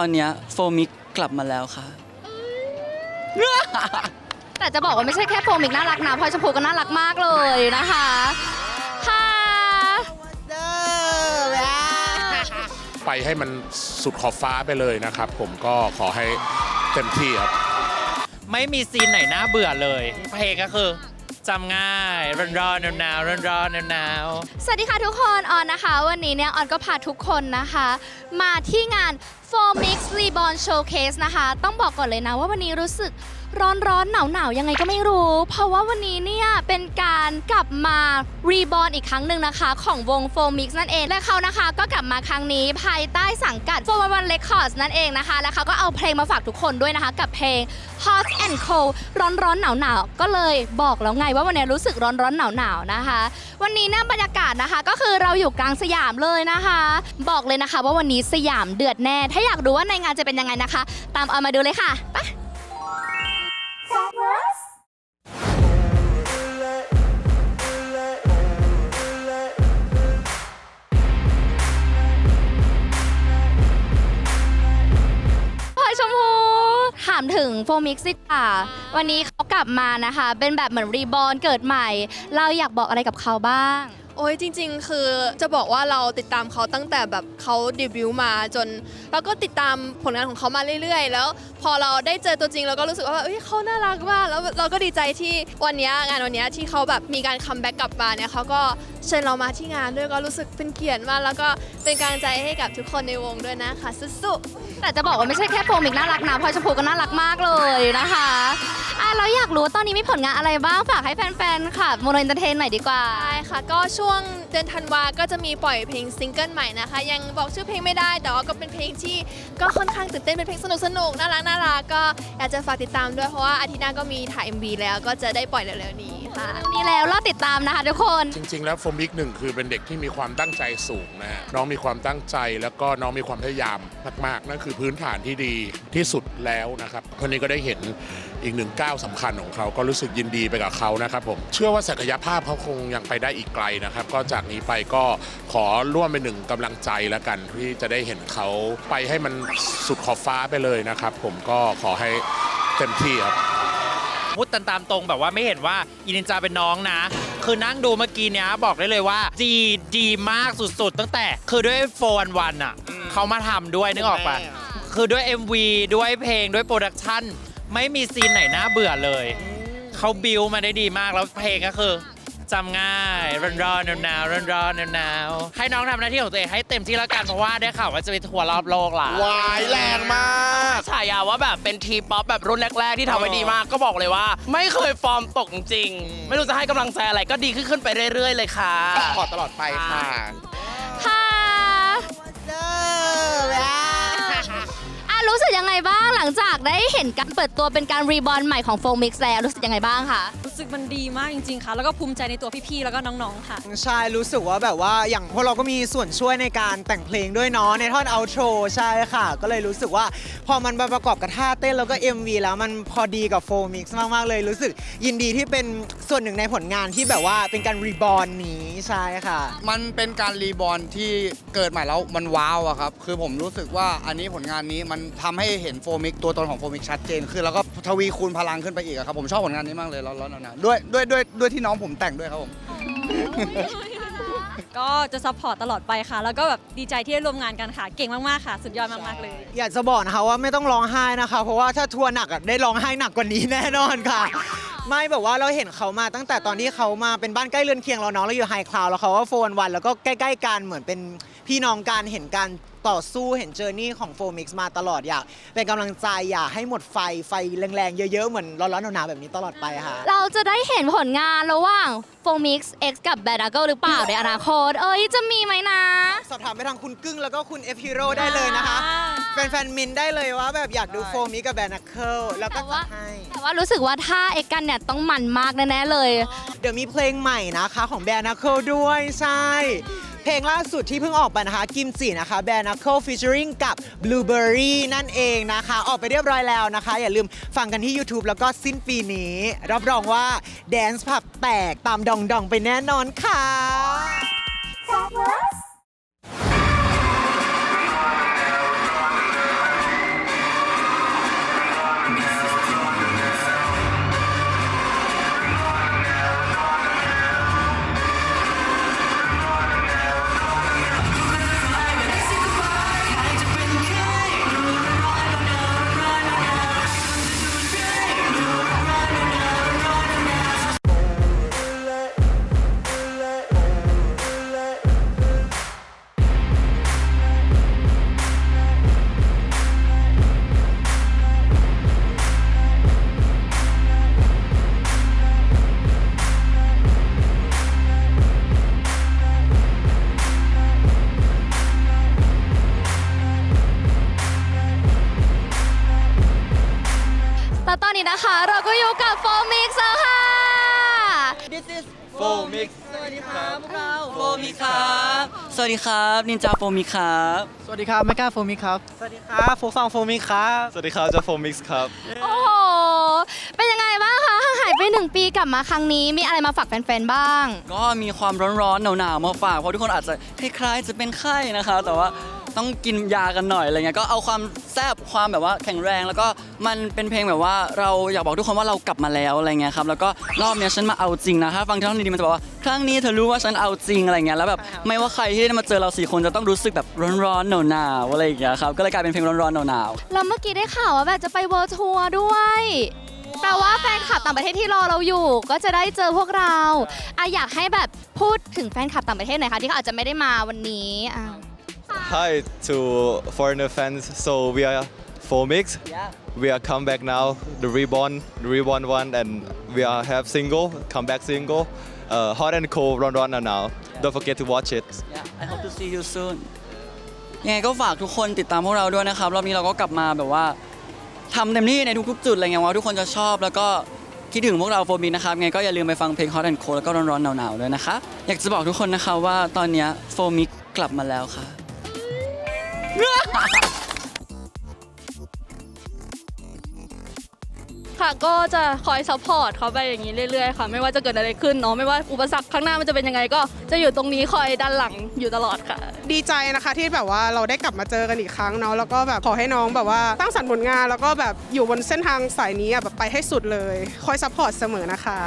ตอนเนี้ยโฟมิกกลับมาแล้วค่ะ แต่จะบอกว่าไม่ใช่แค่โฟมิกน่ารักนะพลอยชมพูก็น่ารักมากเลยนะคะ ค่ะ ไปให้มันสุดขอบฟ้าไปเลยนะครับ ผมก็ขอให้เต็มที่ครับ ไม่มีซีนไหนน่าเบื่อเลย เพลงก็คือ จำง่ายร้อนร้อนหนาวร้อนร้อนหนาวสวัสดีค่ะทุกคนออนนะคะ วันนี้เนี่ยออนก็พาทุกคนนะคะ มาที่งาน f o r Mix Reborn Showcase นะคะ ต้องบอกก่อนเลยนะว่าวันนี้รู้สึก ร้อนร้อนหนาวหนาวยังไงก็ไม่รู้ เพราะว่าวันนี้เนี่ยเป็นการกลับมา Reborn อีกครั้งหนึ่งนะคะ ของวง f o r Mix นั่นเอง และเขานะคะก็กลับมาครั้งนี้ภายใต้สังกัด f o r One Records นั่นเองนะคะ และเขาก็เอาเพลงมาฝากทุกคนด้วยนะคะ กับเพลง Hot and Cold ร้อนร้อนหนาวหนาวก็เลยบอกแล้วไงว่าวันนี้รู้สึกร้อนร้อนหนาวหนาวนะคะ วันนี้เนี่ยบรรยากาศนะคะ ก็คือเราอยู่กลางสยามเลยนะคะ บอกเลยนะคะว่าวันนี้สยามเดือดแน่ ถ้าอยากรู้ว่าในงานจะเป็นยังไงนะคะ ตามออนมาดูเลยค่ะไป พลอยชมพูถามถึงโฟมิกซ์ดีกว่าวันนี้เขากลับมานะคะ เป็นแบบเหมือนรีบอ r เกิดใหม่ เราอยากบอกอะไรกับเขาบ้าง โอ้ยจริง ๆ คือจะบอกว่าเราติดตามเขาตั้งแต่แบบเขาเดบิวต์มาจนเราก็ติดตามผลงานของเขามาเรื่อย ๆ แล้วพอเราได้เจอตัวจริงเราก็รู้สึกว่าเอ้ยเขาน่ารักมากแล้วเราก็ดีใจที่วันเนี้ยงานวันเนี้ยที่เขาแบบมีการคัมแบ็กกลับมาเนี่ยเขาก็เชิญเรามาที่งานด้วยก็รู้สึกเป็นเกียรติมากแล้วก็เป็นกำลังใจให้กับทุกคนในวงด้วยนะคะสู้ๆแต่จะบอกว่าไม่ใช่แค่โฟมิกน่ารักนะพลอยชมพูก็น่ารักมากเลยนะคะอะเราอยากรู้ว่าตอนนี้มีผลงานอะไรบ้างฝากให้แฟนๆค่ะโมโนเอนเตอร์เทนหน่อยดีกว่าใช่ค่ะก็ช่วง เดือนธันวาก็จะมีปล่อยเพลงซิงเกิลใหม่นะคะ ยังบอกชื่อเพลงไม่ได้แต่ว่าก็เป็นเพลงที่ก็ค่อนข้างตื่นเต้นเป็นเพลงสนุกสนุกๆน่ารักน่ารักก็อยากจะฝากติดตามด้วยเพราะว่าอาทิตย์หน้าก็มีถ่าย MV แล้วก็จะได้ปล่อยเร็วๆนี้ค่ะมีแล้วรอติดตามนะคะทุกคน จริง ๆ แล้วโฟมิกหนึ่งคือเป็นเด็กที่มีความตั้งใจสูงนะฮะน้องมีความตั้งใจแล้วก็น้องมีความพยายามมากๆนั่นคือพื้นฐานที่ดีที่สุดแล้วนะครับวันนี้ก็ได้เห็นอีกหนึ่งก้าวสำคัญของเขาก็รู้สึกยินดีไปกับเขานะครับผมเชื่อว่าศักยภาพเขาคงยังไปได้อีกไกลนะครับ ก็จากนี้ไปก็ขอร่วมเป็นหนึ่งกำลังใจแล้วกันที่จะได้เห็นเขาไปให้มันสุดขอบฟ้าไปเลยนะครับ ผมก็ขอให้เต็มที่ครับๆพูดตามตรงแบบว่าไม่เห็นว่าอินินจาเป็นน้องนะ คือนั่งดูเมื่อกี้เนี้ยบอกได้เลยว่าดีดีมากสุดๆ ตั้งแต่ คือด้วยโฟนวันอะเขามาทำด้วยนึกออกปะคือด้วย MV ด้วยเพลงด้วยโปรดักชั่น ไม่มีซีนไหนน่าเบื่อเลย เขาบิวมาได้ดีมากแล้วเพลงก็คือ จำง่ายร้อนร้อนหนาวๆร้อนร้อนหนาวๆให้น้องทำหน้าที่ของตัวเองให้เต็มที่แล้วกันเพราะว่าได้ข่าวว่าจะไปทัวร์รอบโลกล่ะวายแรงมากฉายาว่าแบบเป็นทีป๊อปแบบรุ่นแรกๆที่ทำไว้ดีมากก็บอกเลยว่า ไม่เคยฟอร์มตกจริง ไม่รู้จะให้กำลังใจอะไรก็ดีขึ้นขึ้นไปเรื่อยๆเลยค่ะ ขอตลอดไปค่ะค่ะ รู้สึกยังไงบ้างหลังจากได้เห็นการเปิดตัวเป็นการรีบอ r ใหม่ของโฟมิกแล้วรู้สึกยังไงบ้างคะรู้สึกมันดีมากจริงๆค่ะ แล้วก็ภูมิใจในตัวพี่ๆ แล้วก็น้องๆ ค่ะ ใช่ รู้สึกว่าแบบว่าอย่างพวกเราก็มีส่วนช่วยในการแต่งเพลงด้วยเนาะในท่อนเอาโทรใช่ค่ะ ก็เลยรู้สึกว่าพอมันมาประกอบกับท่าเต้นแล้วก็ MV แล้วมันพอดีกับโฟมิกซ์มากๆเลยรู้สึกยินดีที่เป็นส่วนหนึ่งในผลงานที่แบบว่าเป็นการรีบอ r นี้ใช่ค่ะ มันเป็นการรีบอร์นที่เกิดใหม่แล้วมันว้าวอะครับคือผมรู้สึกว่าอันนี้ผลงานนี้มันทำให้เห็นโฟมิกตัวตนของโฟมิกชัดเจนขึ้นแล้วก็ทวีคูณพลังขึ้นไปอีกอะครับผมชอบผลงานนี้มากเลยร้อนๆหนาวๆด้วยด้วยด้วยด้วยที่น้องผมแต่งด้วยครับผม ก็จะซัพพอร์ตตลอดไปค่ะ แล้วก็แบบดีใจที่ได้ร่วมงานกันค่ะ เก่งมาก ๆ ค่ะ สุดยอดมาก ๆ เลย อยากจะบอกนะคะว่าไม่ต้องร้องไห้นะคะ เพราะว่าถ้าทัวร์หนักอะได้ร้องไห้หนักกว่านี้แน่นอนค่ะ ไม่แบบว่าเราเห็นเขามาตั้งแต่ตอนที่เขามาเป็นบ้านใกล้เรือนเคียงเราเนาะเราอยู่ไฮคลาวแล้วเขาว่าโฟนวัน แล้วก็ใกล้ ๆกันเหมือนเป็นพี่น้องกันเห็นการ ต่อสู้เห็นเจอร์นี่ของโฟมิกซ์มาตลอดอยากเป็นกำลังใจอยากให้หมดไฟไฟแรงๆ เยอะๆ เหมือนร้อนๆหนาวๆแบบนี้ตลอดไปค่ะ เราจะได้เห็นผลงานระหว่างโฟมิก X กับแบด a เกิลหรือเปล่าในอนาคต เอ้ย จะมีไหมนะ สอบถามไปทางคุณกึ้งแล้วก็คุณ F Hero ได้เลยนะคะแฟนๆมินได้เลยว่าแบบอยากดูโฟมิกกับแบนนัคเคิลแล้วก็แต่ว่า จัดให้ แต่ว่ารู้สึกว่าถ้าเอกกันเนี่ยต้องมันมากแน่ๆเลย เดี๋ยวมีเพลงใหม่นะคะของแบรนด์นัคเคิลด้วยใช่ เพลงล่าสุดที่เพิ่งออกไปนะคะ กิมจินะคะแบรนด์นัคเคิลฟีเจอริงกับ Blueberry นั่นเองนะคะ ออกไปเรียบร้อยแล้วนะคะ อย่าลืมฟังกันที่ YouTube แล้วก็สิ้นปีนี้ รับรองว่าแดนซ์ผับแตกตามดองดองไปแน่นอนค่ะเนนี้นะคะ เราก็อยู่กับโฟมิกซ์แล้วค่ะ This is Fomix สวัสดีครับพวกเราโฟมิกครับ สวัสดีครับนินจาโฟมิกครับ สวัสดีครับแมก้าโฟมิครับ สวัสดีครับโฟกซองโฟมิครับ สวัสดีครับเจ้าโฟมิกส์ครับ โอ้โห เป็นยังไงบ้างคะหายไปหนึ่งปีกลับมาครั้งนี้ มีอะไรมาฝากแฟนๆ บ้าง ก็มีความร้อนๆหนาวๆมาฝากเพราะทุกคนอาจจะคล้ายๆจะเป็นไข้นะคะ แต่ว่า ต้องกินยากันหน่อยอะไรเงี้ยก็เอาความแซ่บความแบบว่าแข็งแรงแล้วก็มันเป็นเพลงแบบว่าเราอยากบอกทุกคนว่าเรากลับมาแล้วอะไรเงี้ยครับแล้วก็รอบเนี้ยฉันมาเอาจริงนะถ้าฟังท่อนดีๆมันจะบอกว่าครั้งนี้เธอรู้ว่าฉันเอาจริงอะไรเงี้ยแล้วแบบไม่ว่าใครที่ได้มาเจอเราสี่คนจะต้องรู้สึกแบบร้อนๆหนาวๆอะไรอย่างเงี้ยครับก็เลยกลายเป็นเพลงร้อนๆหนาวๆแล้วเมื่อกี้ได้ข่าวว่าแบบจะไปเวิร์ทัวร์ด้วยแปลว่าแฟนคลับต่างประเทศที่รอเราอยู่ ก็จะได้เจอพวกเราอะอยากให้แบบพูดถึงแฟนคลับต่างประเทศหน่อยค่ะที่เขาอาจจะไม่ได้มาวันนี้อะ Hi to foreigner fans so we are Fomix we are come back now the reborn the reborn one and we are have single comeback single uh, hot and cold run run now don't forget to watch it Yeah, I hope to see you soon ยังไงก็ฝากทุกคนติดตามพวกเราด้วยนะครับ รอบนี้เราก็กลับมาแบบว่าทำเต็มที่ในทุกๆจุดอะไรเงี้ยว่าทุกคนจะชอบแล้วก็คิดถึงพวกเราโฟมินะครับไงก็อย่าลืมไปฟังเพลง Hot and Cold แล้วก็ร้อนๆหนาวๆด้วยนะคะ อยากจะบอกทุกคนนะคะว่าตอนเนี้โฟมิกลับมาแล้วค่ะ 啊 哈 ค่ะก็จะคอยซัพพอร์ตเขาไปอย่างนี้เรื่อยๆค่ะไม่ว่าจะเกิดอะไรขึ้นเนาะไม่ว่าอุปสรรคข้างหน้ามันจะเป็นยังไงก็จะอยู่ตรงนี้คอยดันหลังอยู่ตลอดค่ะ ดีใจนะคะที่แบบว่าเราได้กลับมาเจอกันอีกครั้งเนาะแล้วก็แบบขอให้น้องแบบว่าตั้งสรรค์ผลงาน แล้วก็แบบอยู่บนเส้นทางสายนี้อะแบบไปให้สุดเลย คอยซัพพอร์ตเสมอนะคะ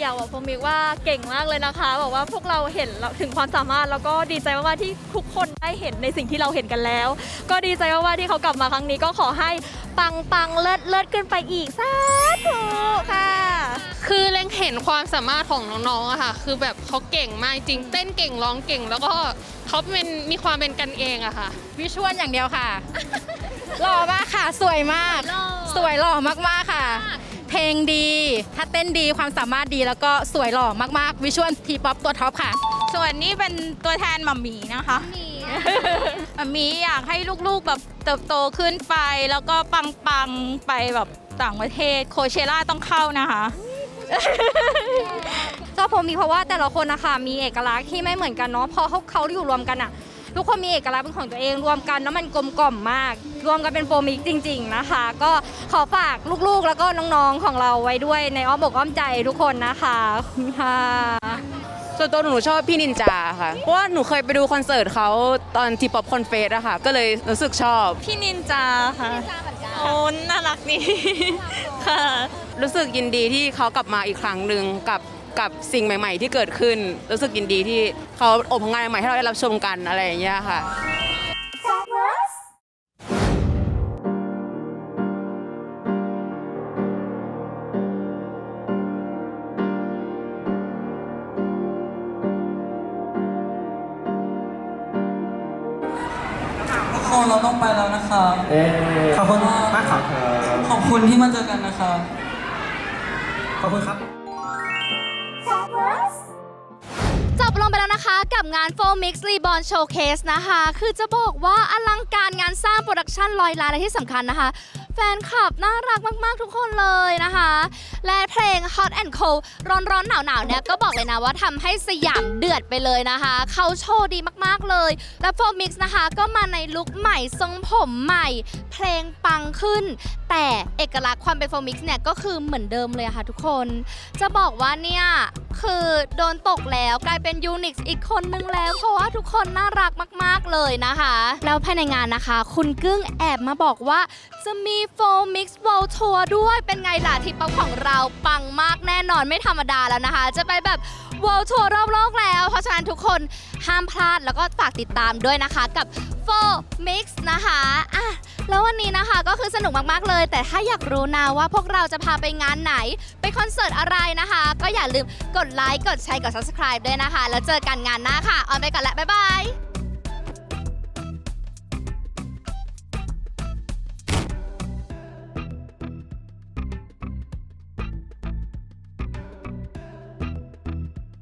อยากบอกโฟมิกว่าเก่งมากเลยนะคะบอกว่าพวกเราเห็นแล้วถึงความสามารถแล้วก็ดีใจมากๆที่ทุกคนได้เห็นในสิ่งที่เราเห็นกันแล้ว ก็ดีใจมากๆที่เขากลับมาครั้งนี้ก็ขอให้ปังปังๆเลิศเลิศขึ้นไปอีกสาธุค่ะ คือเล็งเห็นความสามารถของน้องๆอะค่ะ คือแบบเขาเก่งมากจริง เต้นเก่งร้องเก่ง แล้วก็เขาเป็นมีความเป็นกันเองอะค่ะ วิชวลอย่างเดียวค่ะ หล่อมากค่ะ สวยมากสวยหล่อมากๆค่ะ เพลงดี ถ้าเต้นดีความสามารถดีแล้วก็สวยหล่อมากๆ วิชวลทีป๊อปตัวท็อปค่ะ ส่วนนี้เป็นตัวแทนหมัมหมีนะคะ หมัมหมีอยากให้ลูกๆแบบเติบโตขึ้นไป แล้วก็ปังๆไปแบบ ต่างประเทศโคเชล่าต้องเข้านะคะก็ผมมีเพราะว่าแต่ละคนนะคะมีเอกลักษณ์ที่ไม่เหมือนกันเนาะพอเขาเขาอยู่รวมกันอะทุกคนมีเอกลักษณ์เป็นของตัวเองรวมกันแล้วมันกลมกล่อมมาก รวมกันเป็นโฟมิกจริง ๆนะคะ ก็ขอฝากลูกๆแล้วก็น้องๆของเราไว้ด้วยในอ้อมอกอ้อมใจทุกคนนะคะขอบคุณค่ะส่วนตัวหนูชอบพี่นินจาค่ะ เพราะว่าหนูเคยไปดูคอนเสิร์ตเขาตอนทีป๊อปคอนเฟสอะค่ะ ก็เลยรู้สึกชอบ พี่นินจาค่ะ โอ้น่ารักดีค่ะ รู้สึกยินดีที่เขากลับมาอีกครั้งหนึ่งกับกับสิ่งใหม่ ๆ ที่เกิดขึ้น รู้สึกยินดีที่เขาอบผลงานใหม่ให้เราได้รับชมกันอะไรอย่างเงี้ยค่ะทุกคนเราต้องไปแล้วนะคะขอบคุณมาก ครับขอบคุณที่มาเจอกันนะคะ ขอบคุณครับ จบลงไปแล้วนะคะกับงาน f o Mix Reborn Showcase นะคะ คือจะบอกว่าอลังการงานสร้างโปรดักชันลอยล้านและที่สำคัญนะคะแฟนคลับน่ารักมาก ๆ ทุกคนเลยนะคะ และเพลง Hot and Cold ร้อนร้อนหนาวหนาวเนี่ยก็บอกเลยนะว่าทำให้สยามเดือดไปเลยนะคะ เขาโชว์ดีมาก ๆ เลย และโฟมิกซ์นะคะก็มาในลุคใหม่ทรงผมใหม่ เพลงปังขึ้น แต่เอกลักษณ์ความเป็น f o Mix เนี่ยก็คือเหมือนเดิมเลยอะค่ะทุกคน จะบอกว่าเนี่ย คือโดนตกแล้วกลายเป็นยูนิคอีกคนนึงแล้ว เพราะว่าทุกคนน่ารักมาก ๆ เลยนะคะ แล้วภายในงานนะคะ คุณกึ้งแอบมาบอกว่าจะมีโฟมิกซ์ w o r l d Tour ด้วยเป็นไงล่ะที่ป๊อปของเราปังมากแน่นอนไม่ธรรมดาแล้วนะคะ จะไปแบบ World Tour รอบโลกแล้ว เพราะฉะนั้นทุกคนห้ามพลาดแล้วก็ฝากติดตามด้วยนะคะกับ f o Mix นะคะอะแล้ววันนี้นะคะก็คือสนุกมากๆเลย แต่ถ้าอยากรู้นะว่าพวกเราจะพาไปงานไหน ไปคอนเสิร์ตอะไรนะคะ ก็อย่าลืมกดไลค์กดแชร์กด subscribe ด้วยนะคะ แล้วเจอกันงานหน้าค่ะออนไปก่อนแล้วบ๊ายบาย